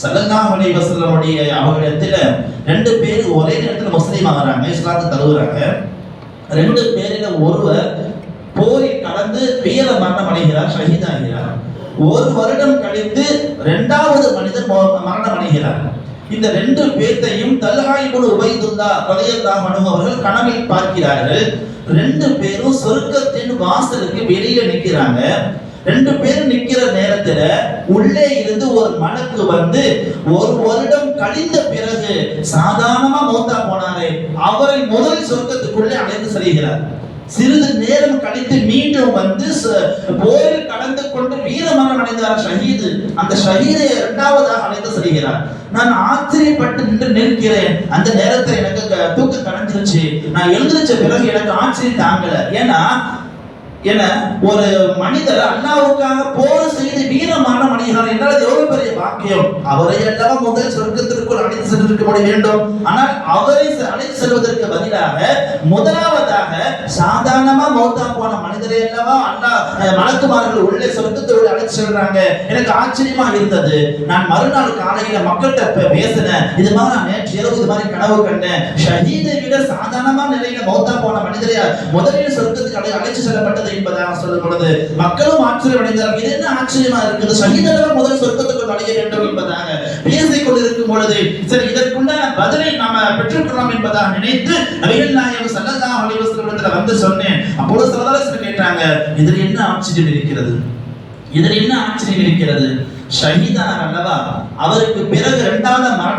சல்லல்லாஹு அலைஹி வஸல்லமுடைய அவர்களிடத்துல ரெண்டு பேர் ஒரே நேரத்தில் முஸ்லீம் ஆகுறாங்க இஸ்லாத்தை தழுவுறாங்க ரெண்டு பேரில் ஒருவர் போரில் கடந்து வீர மரணம் அடைகிறார் ஷஹீதாகிறார் ஒரு வருடம் கழித்து இரண்டாவது மனிதன் மரணம் அடைகிறார். இந்த ரெண்டு பேர்த்தையும் தல்ஹா இப்னு உபைதுல்லா ரலியல்லாஹு மனு அவர்கள் கனவில் பார்க்கிறார்கள். ரெண்டு பேரும் சொர்க்கத்தின் வாசலுக்கு வெளியில நிற்கிறாங்க ரெண்டு பேரும் நிக்கிற நேரத்துல உள்ளே இருந்து ஒரு மனக்கு வந்து ஒரு வருடம் கழிந்த பிறகு சாதாரணமா மௌத்தா போனாரே அவரை முதல் சொர்க்கத்துக்குள்ளே அழைத்து செல்கிறார். சிறிது நேரம் கழித்து மீண்டும் வந்து ச- போரில் கலந்து கொண்டு வீரமரணம் அடைந்தார் ஷஹீது. அந்த ஷஹீதை இரண்டாவதாக அழைத்து செல்கிறார். நான் ஆச்சரியப்பட்டு நின்று நிற்கிறேன். அந்த நேரத்தில் எனக்கு க- தூக்கம் கலந்துருச்சு நான் எழுந்திருச்ச பிறகு எனக்கு ஆச்சரியம் தாங்கல. ஏன்னா என ஒரு மனிதர் அண்ணாவுக்காக போர் செய்து வீரமான மனிதர் என்றால் அது எவ்வளவு பெரிய பாக்கியம்? அவரை எல்லாம் முதல் சொர்க்கத்திற்குள் அழைத்து சென்றிருக்க வேண்டும். ஆனால் அவரை அழைத்து செல்வதற்கு பதிலாக முதலாவதாக சாதாரணமா மௌத்தா போன மனிதரை எல்லாமா அண்ணா மலக்குமார்கள் உள்ளே சொர்க்கத்தோடு அழைத்து செல்றாங்க. எனக்கு ஆச்சரியமா இருந்தது. நான் மறுநாள் காலையில மக்கள்கிட்ட பே- பேசினேன். இது மாதிரி நான் நேற்று இது மாதிரி கனவு கண்டேன் ஷஹீதை விட சாதாரணமான நிலையில மௌத்தா போன மனிதரை முதலில் சொர்க்கத்துக்கு அழை அழைத்து செல்லப்பட்டது என்பதாக சொல்லும் பொழுது மக்களும் ஆச்சரியம் அடைந்தார்கள் இது என்ன ஆச்சரியமா இருக்குது? ஷஹீதர்கள் முதல் சொர்க்கத்துக்கு அடைய வேண்டும் என்பதாக பேசிக் கொண்டிருக்கும் பொழுது சரி இதற்குண்டான பதிலை நாம பெற்றுக்கொள்ளலாம் என்பதாக நினைத்து அவைகள் நாயகம் ஸல்லல்லாஹு அலைஹி வந்து சொன்னேன். அப்பொழுது சல்லல்லாஹு கேட்டாங்க இதில் என்ன ஆச்சரியம் இருக்கிறது? இதில் என்ன ஆச்சரியம் இருக்கிறது? ஷஹீதானார் அல்லவா அவருக்கு பிறகு இரண்டாவது மரணம்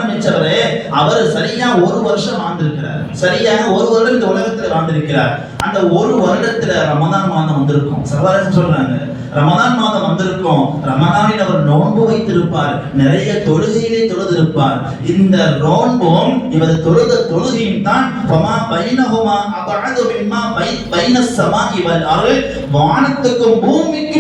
அவர் சரியா ஒரு வருஷம் வாழ்ந்திருக்கிறார். சரியாக ஒரு வருடம் இந்த உலகத்துல வாழ்ந்திருக்கிறார். அந்த ஒரு வருடத்துல ரமதான் மாதம் வந்திருக்கும். சர்வாரசன் சொல்றாங்க ரமதான் மாதம் வந்திருக்கும். ரமதானில் அவர் நோன்பு வைத்திருப்பார். நிறைய தொழுகையிலே தொழுதிருப்பார். இந்த நோன்பும் இவர் தொழுத தொழுகையும் தான் ஃபமா பைனஹுமா அபஅது மிம்மா பை பைன சமா இவர் அர்ள் வானத்துக்கும் பூமிக்கும்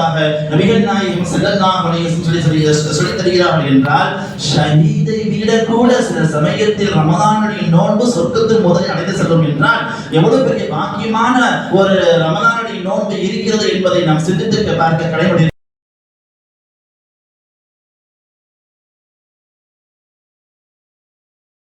ஏற்படுத்தியது நபிகள் நாயகம் செல்லல்லாம் அலைஹி சொல்லி சொல்லி சொல்லி தருகிறார்கள் என்றால் ஷஹீதை விட கூட சில சமயத்தில் ரமதானுடைய நோன்பு சொர்க்கத்தின் முதலில் அடைந்து செல்லும் என்றால் எவ்வளவு பெரிய பாக்கியமான ஒரு ரமதானுடைய நோன்பு இருக்கிறது என்பதை நாம் சிந்தித்து பார்க்க கடைபிடி